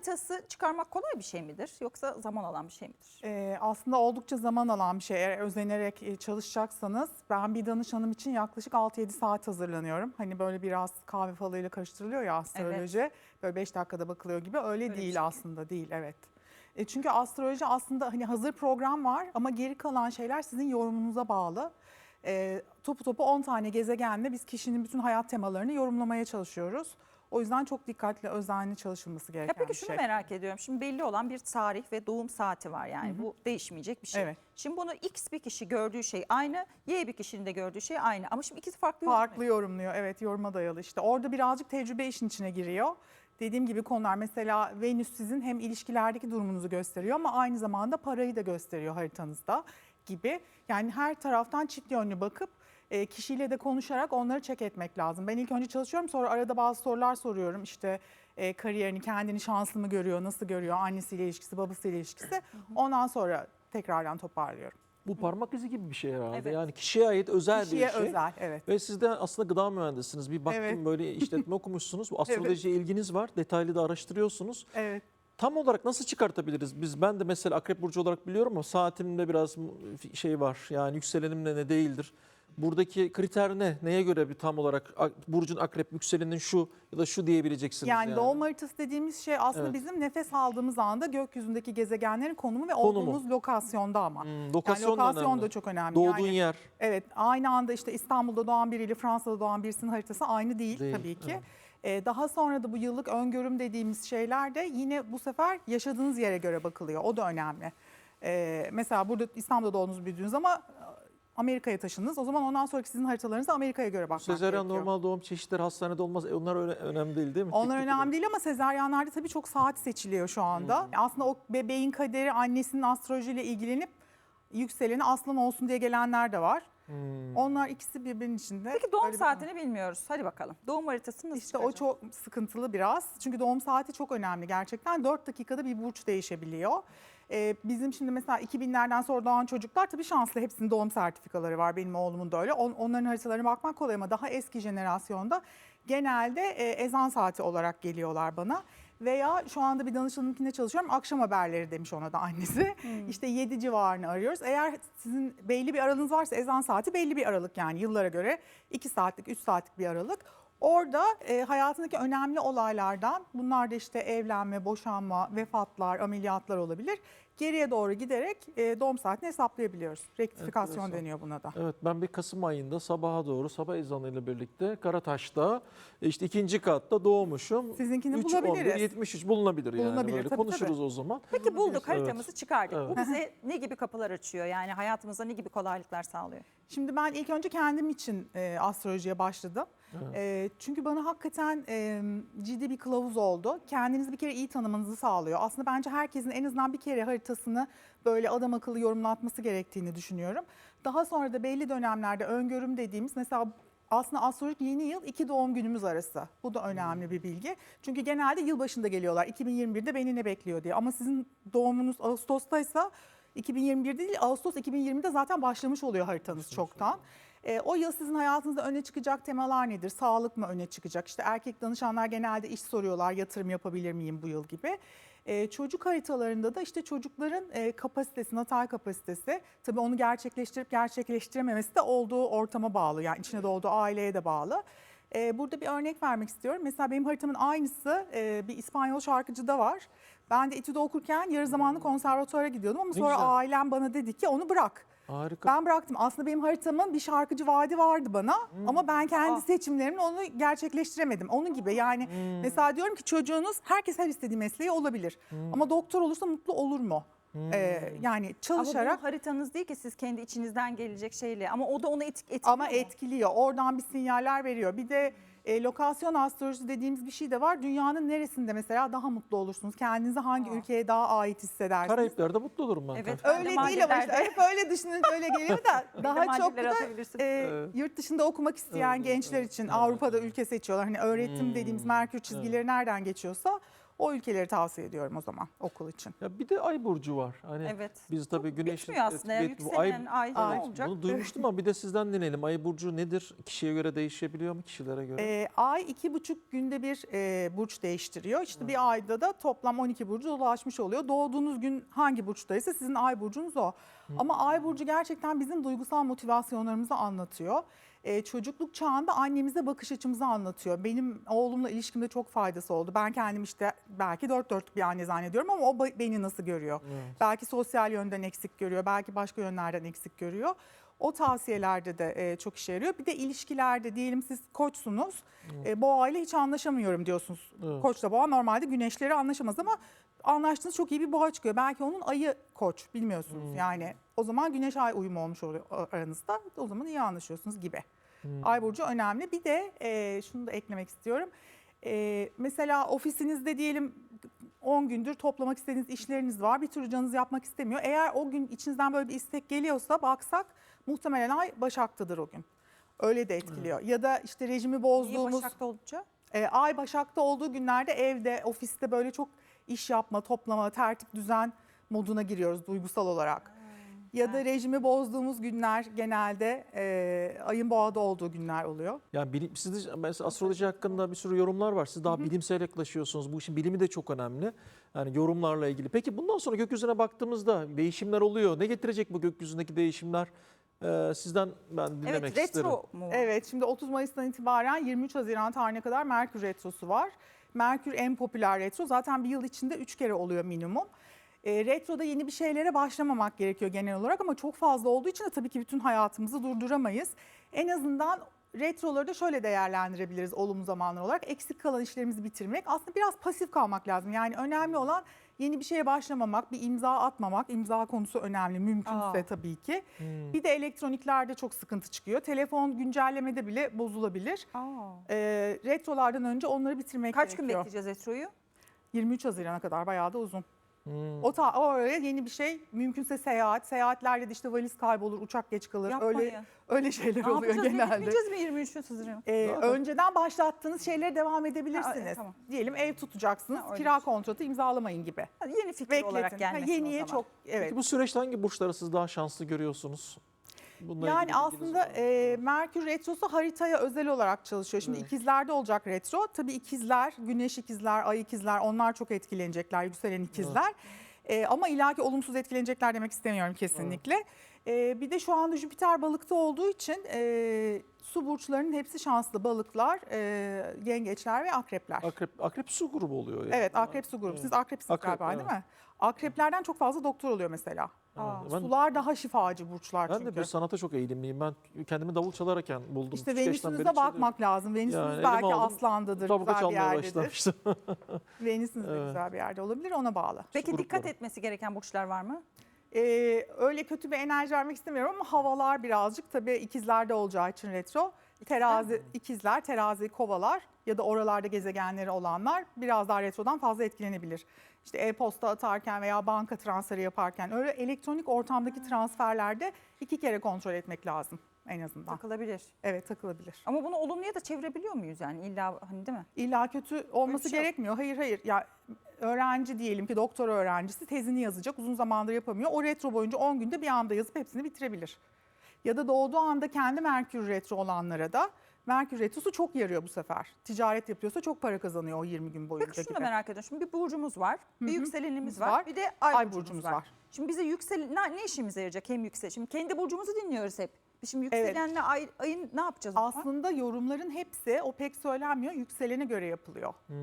haritası çıkarmak kolay bir şey midir yoksa zaman alan bir şey midir? Ee, aslında oldukça zaman alan bir şey. Eğer özenerek e, çalışacaksanız ben bir danışanım için yaklaşık 6-7 saat hazırlanıyorum. Hani böyle biraz kahve falıyla karıştırılıyor ya astroloji. Böyle 5 dakikada bakılıyor gibi. Öyle Öyle değil şey. aslında değil evet. E, çünkü astroloji aslında hani hazır program var ama geri kalan şeyler sizin yorumunuza bağlı. E, topu topu 10 tane gezegenle biz kişinin bütün hayat temalarını yorumlamaya çalışıyoruz. O yüzden çok dikkatli, özenli çalışılması Ya gereken peki bir şunu şey. merak ediyorum. Şimdi belli olan bir tarih ve doğum saati var yani bu değişmeyecek bir şey. Evet. Şimdi bunu X bir kişi gördüğü şey aynı, Y bir kişinin de gördüğü şey aynı. Ama şimdi ikisi farklı yorumluyor. Farklı yorumluyor. Evet yoruma dayalı işte. Orada birazcık tecrübe işin içine giriyor. Dediğim gibi konular mesela Venüs sizin hem ilişkilerdeki durumunuzu gösteriyor ama aynı zamanda parayı da gösteriyor haritanızda gibi. Yani her taraftan çift yönlü bakıp e, kişiyle de konuşarak onları çek etmek lazım. Ben ilk önce çalışıyorum sonra arada bazı sorular soruyorum. İşte e, kariyerini, kendini şanslı mı görüyor, nasıl görüyor, annesiyle ilişkisi, babasıyla ilişkisi. Ondan sonra tekrardan toparlıyorum. Bu parmak izi gibi bir şey herhalde. Evet. Yani kişiye ait özel Kişiye bir şey. özel, evet. Ve siz de aslında gıda mühendisiniz. Bir baktım Evet. böyle işletme okumuşsunuz. Bu astrolojiye ilginiz var. Detaylı da araştırıyorsunuz. Evet. Tam olarak nasıl çıkartabiliriz? Biz ben de mesela akrep burcu olarak biliyorum ama saatimde biraz şey var. Yani yükselenimle ne değildir. Buradaki kriter ne? Neye göre bir tam olarak burcun akrep yükselenin şu ya da şu diyebileceksiniz Yani, yani. doğum haritası dediğimiz şey aslında Evet. bizim nefes aldığımız anda gökyüzündeki gezegenlerin konumu ve Konumu. olduğumuz lokasyonda ama. Hmm, Yani lokasyon, da lokasyon önemli. da çok önemli. Doğduğun yani, yer. Evet aynı anda işte İstanbul'da doğan biriyle Fransa'da doğan birisinin haritası aynı değil, Değil, tabii ki. evet. Ee, daha sonra da bu yıllık öngörüm dediğimiz şeyler de yine bu sefer yaşadığınız yere göre bakılıyor. O da önemli. Ee, mesela burada İstanbul'da doğdunuz büyüdünüz ama Amerika'ya taşındınız. O zaman ondan sonraki sizin haritalarınıza Amerika'ya göre bakmak Sezaryen gerekiyor. normal doğum çeşitleri hastanede olmaz. E, Onlar öyle- önemli değil değil mi? Onlar Teknik önemli değil ama sezaryenlerde tabii çok saat seçiliyor şu anda. Aslında o bebeğin kaderi annesinin astrolojiyle ilgilenip yükseleni aslan olsun diye gelenler de var. Hmm. Onlar ikisi birbirinin içinde. Peki doğum Öyle bir- saatini bilmiyoruz. Hadi bakalım. Doğum haritasını nasıl İşte o çıkaracağız? çok sıkıntılı biraz. Çünkü doğum saati çok önemli gerçekten. 4 dakikada bir burç değişebiliyor. Ee, bizim şimdi mesela 2000'lerden sonra doğan çocuklar tabii şanslı. Hepsinin doğum sertifikaları var. Benim oğlumun da öyle. On- onların haritalarına bakmak kolay ama daha eski jenerasyonda genelde e, ezan saati olarak geliyorlar bana. Veya şu anda bir danışanımkinde çalışıyorum. Akşam haberleri demiş ona da annesi. İşte 7 civarını arıyoruz. Eğer sizin belli bir aralığınız varsa ezan saati belli bir aralık yani yıllara göre 2 saatlik 3 saatlik bir aralık. Orada e, hayatındaki önemli olaylardan bunlar da işte evlenme, boşanma, vefatlar, ameliyatlar olabilir. Geriye doğru giderek e, doğum saatini hesaplayabiliyoruz. Rektifikasyon Enteresan. deniyor buna da. Evet ben bir Kasım ayında sabaha doğru sabah ezanıyla birlikte Karataş'ta e, işte ikinci katta doğmuşum. Sizinkini 3, bulabiliriz. 11, 73 bulunabilir, yani Bulunabilir, böyle tabii, konuşuruz o zaman. Peki bulduk Evet. haritamızı çıkardık. Evet. Bu bize ne gibi kapılar açıyor? Yani hayatımızda ne gibi kolaylıklar sağlıyor? Şimdi ben ilk önce kendim için e, astrolojiye başladım. Evet. E, çünkü bana hakikaten e, ciddi bir kılavuz oldu. Kendinizi bir kere iyi tanımanızı sağlıyor. Aslında bence herkesin en azından bir kere haritasını böyle adam akıllı yorumlatması gerektiğini düşünüyorum. Daha sonra da belli dönemlerde öngörüm dediğimiz mesela aslında astrolojik yeni yıl iki doğum günümüz arası. Bu da önemli bir bilgi. Çünkü genelde yılbaşında geliyorlar. 2021'de beni ne bekliyor diye. Ama sizin doğumunuz Ağustos'taysa 2021 değil Ağustos 2020'de zaten başlamış oluyor haritanız çoktan. E, o yıl sizin hayatınızda öne çıkacak temalar nedir? Sağlık mı öne çıkacak? İşte erkek danışanlar genelde iş soruyorlar. Yatırım yapabilir miyim bu yıl gibi. E, çocuk haritalarında da işte çocukların e, kapasitesi, natal kapasitesi tabii onu gerçekleştirip gerçekleştirememesi de olduğu ortama bağlı. Yani içine doğduğu aileye de bağlı. E, burada bir örnek vermek istiyorum. Mesela benim haritamın aynısı e, bir İspanyol şarkıcıda var. Ben de İTÜ'de okurken yarı zamanlı konservatuara gidiyordum ama sonra ailem bana dedi ki onu bırak. Harika. Ben bıraktım. Aslında benim haritamın bir şarkıcı vaadi vardı bana ama ben kendi Aa. seçimlerimle onu gerçekleştiremedim. Onun gibi yani mesela diyorum ki çocuğunuz herkes her istediği mesleği olabilir. Ama doktor olursa mutlu olur mu? Ee, yani Ama çalışarak bu haritanız değil ki siz kendi içinizden gelecek şeyle. Ama o da onu etk etkiliyor ama etkiliyor. Oradan bir sinyaller veriyor. Bir de e, lokasyon astrolojisi dediğimiz bir şey de var. Dünyanın neresinde mesela daha mutlu olursunuz? Kendinizi hangi Aa. ülkeye daha ait hissedersiniz? Karayipler'de mutlu olurum ben. Evet. tabii. Öyle değil ama işte hep öyle düşününce öyle geliyor da daha çok da e, Evet. yurt dışında okumak isteyen Evet, gençler evet, için evet, Avrupa'da evet. ülke seçiyorlar. Hani öğretim Hmm, dediğimiz merkür çizgileri nereden geçiyorsa O ülkeleri tavsiye ediyorum o zaman okul için. Ya bir de ay burcu var. Hani Evet. biz tabii güneş Bitmiyor aslında. Ya. Yükselen ay, Ay. ne olacak? Bunu duymuştum ama bir de sizden dinleyelim. Ay burcu nedir? Kişiye göre değişebiliyor mu? Kişilere göre? Ee, ay iki buçuk günde bir e, burç değiştiriyor. İşte bir ayda da toplam 12 burcu dolaşmış oluyor. Doğduğunuz gün hangi burçtaysa sizin ay burcunuz o. Ama ay burcu gerçekten bizim duygusal motivasyonlarımızı anlatıyor. Ee, çocukluk çağında annemize bakış açımızı anlatıyor. Benim oğlumla ilişkimde çok faydası oldu. Ben kendim işte belki dört dörtlük bir anne zannediyorum ama o beni nasıl görüyor? Evet. Belki sosyal yönden eksik görüyor, belki başka yönlerden eksik görüyor. O tavsiyelerde de e, çok işe yarıyor. Bir de ilişkilerde diyelim siz koçsunuz, e, boğa ile hiç anlaşamıyorum diyorsunuz. Evet. Koçla boğa normalde güneşleri anlaşamaz ama anlaştığınız çok iyi bir boğa çıkıyor. Belki onun ayı koç bilmiyorsunuz yani. O zaman güneş ay uyumu olmuş oluyor aranızda. O zaman iyi anlaşıyorsunuz gibi. Ay burcu önemli. Bir de e, şunu da eklemek istiyorum. E, mesela ofisinizde diyelim 10 gündür toplamak istediğiniz işleriniz var. Bir türlü canınız yapmak istemiyor. Eğer o gün içinizden böyle bir istek geliyorsa baksak muhtemelen ay Başak'tadır o gün. Öyle de etkiliyor. Ya da işte rejimi Niye bozduğumuz Başak'ta olunca? e, ay Başak'ta olduğu günlerde evde, ofiste böyle çok iş yapma, toplama, tertip, düzen moduna giriyoruz duygusal olarak. Ya da rejimi bozduğumuz günler genelde e, ayın boğada olduğu günler oluyor. Yani bilim, siz de mesela astroloji hakkında bir sürü yorumlar var. Siz daha bilimsel yaklaşıyorsunuz. Bu işin bilimi de çok önemli. Yani yorumlarla ilgili. Peki bundan sonra gökyüzüne baktığımızda değişimler oluyor. Ne getirecek bu gökyüzündeki değişimler? Ee, sizden ben dinlemek Evet isterim. retro mu? Evet şimdi 30 Mayıs'tan itibaren 23 Haziran tarihine kadar Merkür Retrosu var. Merkür en popüler retro zaten bir yıl içinde 3 kere oluyor minimum. E, retroda yeni bir şeylere başlamamak gerekiyor genel olarak ama çok fazla olduğu için de tabii ki bütün hayatımızı durduramayız. En azından retroları da şöyle değerlendirebiliriz olumlu zamanlar olarak. Eksik kalan işlerimizi bitirmek. Aslında biraz pasif kalmak lazım. Yani önemli olan yeni bir şeye başlamamak, bir imza atmamak. İmza konusu önemli mümkünse Aa. tabii ki. Hmm. Bir de elektroniklerde çok sıkıntı çıkıyor. Telefon güncellemede bile bozulabilir. Aa. Ee, retrolardan önce onları bitirmek Kaç gün gerekiyor. bekleyeceğiz retroyu? 23 Haziran'a kadar bayağı da uzun. Hmm. O, ta, o araya yeni bir şey mümkünse seyahat. Seyahatlerde de işte valiz kaybolur, uçak geç kalır. Yapmayın. Öyle öyle şeyler Ne oluyor yapacağız? Ne genelde. gitmeyeceğiz mi 23 Haziran? Ee, Zaten- önceden başlattığınız şeylere devam edebilirsiniz. Ha, e, tamam. Diyelim ev tutacaksınız, Ha, kira şey. kontratı imzalamayın gibi. Hadi yeni fikir Bekletin. olarak Ha, gelmesin yeniye o zaman. çok evet. Peki bu süreçte hangi burçları siz daha şanslı görüyorsunuz? Bununla Yani aslında e, Merkür Retrosu haritaya özel olarak çalışıyor. Şimdi Evet. ikizlerde olacak retro. Tabii ikizler, güneş ikizler, ay ikizler onlar çok etkilenecekler, yükselen ikizler. E, ama ilaki olumsuz etkilenecekler demek istemiyorum kesinlikle. E, bir de şu anda Jüpiter balıkta olduğu için e, su burçlarının hepsi şanslı. Balıklar, e, yengeçler ve akrepler. Akrep, akrep su grubu oluyor. Yani. Evet akrep su grubu. Siz akrepsiniz Akrep, galiba evet. değil mi? Akreplerden çok fazla doktor oluyor mesela. Aa, ben, Sular daha şifacı burçlar ben çünkü. de bir sanata çok eğilimliyim. Ben kendimi davul çalarken buldum. İşte Venüs'ünüze beri çalıyorum. bakmak lazım. Venüsünüz Yani belki aldım, aslandadır, güzel bir çalmaya yerdedir. başlamıştım. Venüsünüz de Evet. güzel bir yerde olabilir, ona bağlı. Peki Su dikkat grupları. etmesi gereken burçlar var mı? Ee, öyle kötü bir enerji vermek istemiyorum ama havalar birazcık tabii ikizlerde olacağı için retro. Terazi, ikizler, terazi, kovalar ya da oralarda gezegenleri olanlar biraz daha retrodan fazla etkilenebilir. İşte e-posta atarken veya banka transferi yaparken öyle elektronik ortamdaki transferlerde iki kere kontrol etmek lazım en azından. Takılabilir. Evet takılabilir. Ama bunu olumluya da çevirebiliyor muyuz yani illa hani değil mi? İlla kötü olması şey yok. gerekmiyor. Hayır hayır. Ya öğrenci diyelim ki doktor öğrencisi tezini yazacak. Uzun zamandır yapamıyor. O retro boyunca 10 günde bir anda yazıp hepsini bitirebilir. Ya da doğduğu anda kendi Merkür retro olanlara da Merkür retrosu çok yarıyor bu sefer. Ticaret yapıyorsa çok para kazanıyor o 20 gün boyunca Peki şunu da gibi. merak ediyorum. Şimdi bir burcumuz var, bir yükselenimiz var, Var. bir de ay, Ay burcumuz, burcumuz var. var. Şimdi bize yüksel ne, ne işimize yarayacak hem yüksel? Şimdi kendi burcumuzu dinliyoruz hep. Şimdi Evet. yükselenle ay, ayın ne yapacağız? Aslında yorumların hepsi o pek söylenmiyor yükselene göre yapılıyor. Hmm.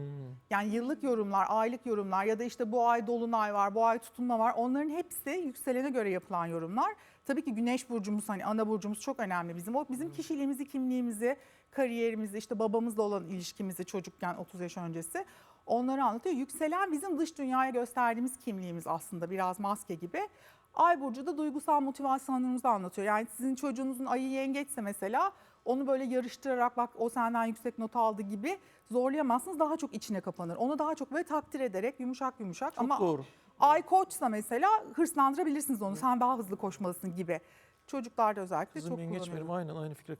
Yani yıllık yorumlar, aylık yorumlar ya da işte bu ay dolunay var, bu ay tutulma var. Onların hepsi yükselene göre yapılan yorumlar. Tabii ki güneş burcumuz hani ana burcumuz çok önemli bizim. O bizim kişiliğimizi, kimliğimizi, kariyerimizi, işte babamızla olan ilişkimizi çocukken 30 yaş öncesi onları anlatıyor. Yükselen bizim dış dünyaya gösterdiğimiz kimliğimiz aslında biraz maske gibi. Ay burcu da duygusal motivasyonlarımızı anlatıyor. Yani sizin çocuğunuzun ayı yengeçse mesela onu böyle yarıştırarak bak o senden yüksek not aldı gibi zorlayamazsınız. Daha çok içine kapanır. Onu daha çok böyle takdir ederek yumuşak yumuşak Çok ama doğru. Ay koçsa mesela hırslandırabilirsiniz onu. Sen daha hızlı koşmalısın gibi. Çocuklarda özellikle Kızım çok yengeç kullanıyorum. benim aynen aynı fikre